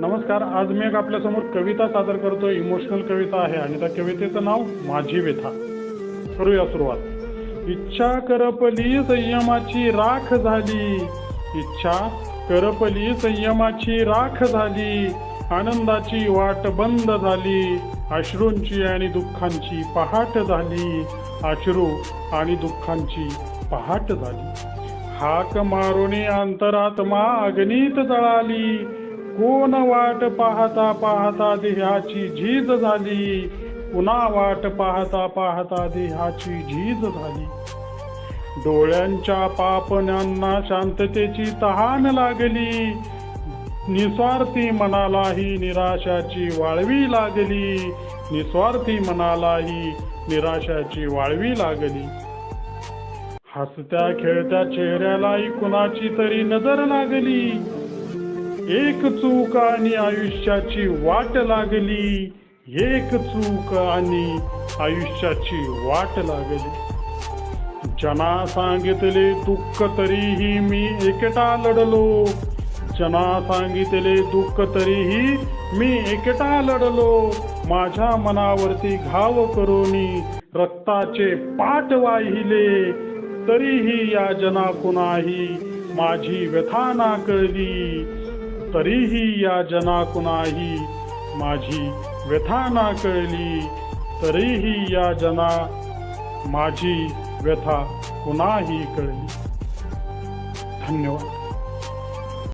नमस्कार आज मी एक आपल्यासमोर कविता सादर करतो इमोशनल कविता आहे आणि त्या कवितेचं नाव माझी व्यथा. करूया सुरुवात. इच्छा करपली संयमाची राख झाली. इच्छा करपली संयमाची राख झाली. आनंदाची वाट बंद झाली. अश्रूंची आणि दुःखांची पहाट झाली. अश्रू आणि दुःखांची पहाट झाली. हाक मारुनी अंतरात्मा अग्नीत जळाली. कोण वाट पाहता पाहता देहाची झीज झाली? पुन्हा वाट पाहता पाहता देहाची झीज झाली. डोळ्यांच्या पापण्यांना शांततेची तहान लागली. निस्वार्थी मनालाही निराशाची वाळवी लागली. निस्वार्थी मनालाही निराशाची वाळवी लागली. हसत्या खेळत्या चेहऱ्यालाही कुणाची तरी नजर लागली. एक चूक आणि आयुष्याची वाट लागली. एक चूक आणि आयुष्याची वाट लागली. जना सांगितले दुःख तरीही मी एकटा लढलो. जना सांगितले दुःख तरीही मी एकटा लढलो. माझ्या मनावरती घाव करोनी रक्ताचे पाठ वाहिले. तरीही या जना कुणाही माझी व्यथा ना कळली तरीही या जना कुणाही माझी व्यथा ना कळली तरीही या जना माझी व्यथा कुणाही कळली. धन्यवाद.